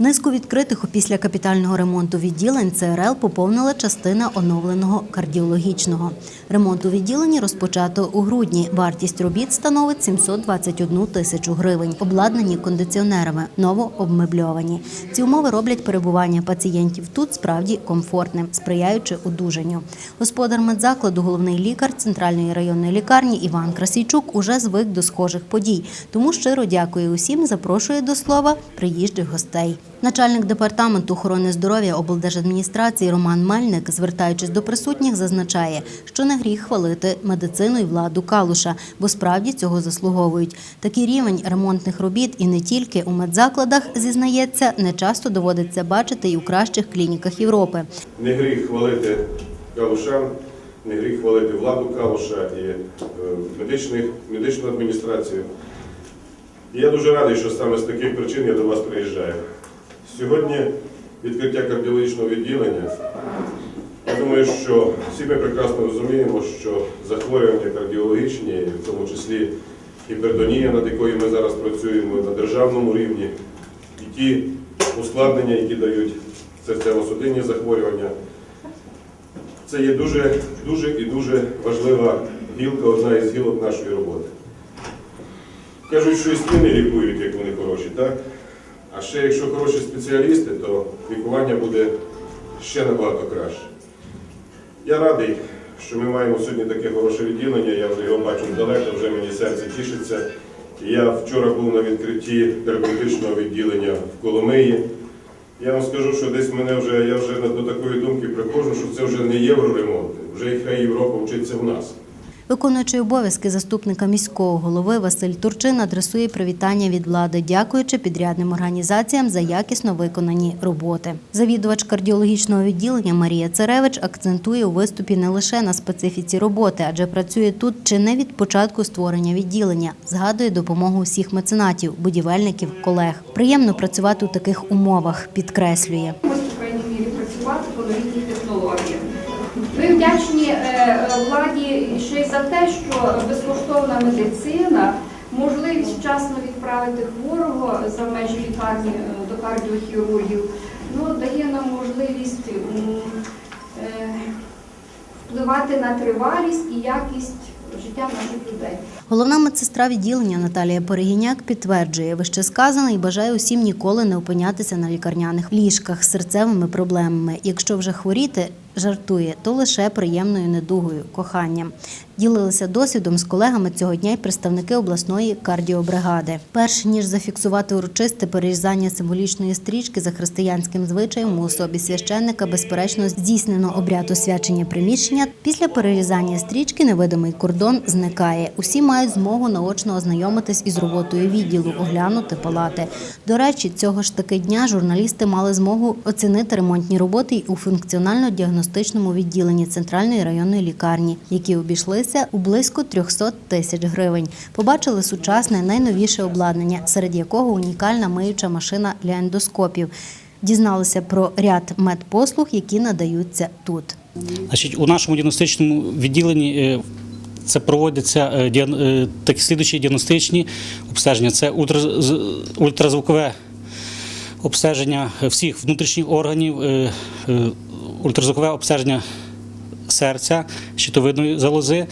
Низку відкритих після капітального ремонту відділень ЦРЛ поповнила частина оновленого кардіологічного. Ремонт у відділенні розпочато у грудні. Вартість робіт становить 721 тисячу гривень. Обладнані кондиціонерами, новообмебльовані. Ці умови роблять перебування пацієнтів тут справді комфортним, сприяючи одужанню. Господар медзакладу, головний лікар центральної районної лікарні Іван Красійчук уже звик до схожих подій, тому щиро дякує усім, запрошує до слова приїжджих гостей. Начальник департаменту охорони здоров'я облдержадміністрації Роман Мельник, звертаючись до присутніх, зазначає, що не гріх хвалити медицину і владу Калуша, бо справді цього заслуговують. Такий рівень ремонтних робіт і не тільки у медзакладах, зізнається, не часто доводиться бачити і у кращих клініках Європи. Не гріх хвалити калушан, не гріх хвалити владу Калуша і е, медичних, медичну адміністрацію. І я дуже радий, що саме з таких причин я до вас приїжджаю. Сьогодні відкриття кардіологічного відділення. Я думаю, що всі ми прекрасно розуміємо, що захворювання кардіологічні, в тому числі гіпердонія, над якою ми зараз працюємо на державному рівні, і ті ускладнення, які дають серцево-судинні захворювання, це є дуже, дуже і дуже важлива гілка, одна із гілок нашої роботи. Кажуть, що і стіни лікують, як вони хороші, так? А ще якщо хороші спеціалісти, то лікування буде ще набагато краще. Я радий, що ми маємо сьогодні таке хороше відділення, я вже його бачу далеко, вже мені серце тішиться. Я вчора був на відкритті терапевтичного відділення в Коломиї. Я вам скажу, що десь мене вже, я вже до такої думки приходжу, що це вже не євроремонт, вже хай Європа вчиться в нас. Виконуючий обов'язки заступника міського голови Василь Турчин адресує привітання від влади, дякуючи підрядним організаціям за якісно виконані роботи. Завідувач кардіологічного відділення Марія Царевич акцентує у виступі не лише на специфіці роботи, адже працює тут чи не від початку створення відділення. Згадує допомогу всіх меценатів, будівельників, колег. Приємно працювати у таких умовах, підкреслює. Ось, по крайній мірі, працювати по новітній технології. Ми вдячні е, владі ще й за те, що безкоштовна медицина, можливість вчасно відправити хворого за межі лікарні е, до кардіохірургів, ну, дає нам можливість е, впливати на тривалість і якість життя наших людей. Головна медсестра відділення Наталія Перегіняк підтверджує вище сказане і бажає усім ніколи не опинятися на лікарняних ліжках з серцевими проблемами. Якщо вже хворіти, жартує, то лише приємною недугою, коханням. Ділилися досвідом з колегами цього дня й представники обласної кардіобригади. Перш ніж зафіксувати урочисте перерізання символічної стрічки за християнським звичаєм у особі священника, безперечно, здійснено обряд освячення приміщення. Після перерізання стрічки невидимий кордон зникає. Усі мають змогу наочно ознайомитись із роботою відділу, оглянути палати. До речі, цього ж таки дня журналісти мали змогу оцінити ремонтні роботи й у функціонально-діагностичному відділенні центральної районної лікарні, які обійшлися у близько 300 тисяч гривень. Побачили сучасне найновіше обладнання, серед якого унікальна миюча машина для ендоскопів. Дізналися про ряд медпослуг, які надаються тут. Значить, у нашому діагностичному відділенні е, це проводяться е, е, такі слідуючі діагностичні обстеження. Це ультра- ультразвукове обстеження всіх внутрішніх органів, ультразвукове обстеження серця, щитовидної залози,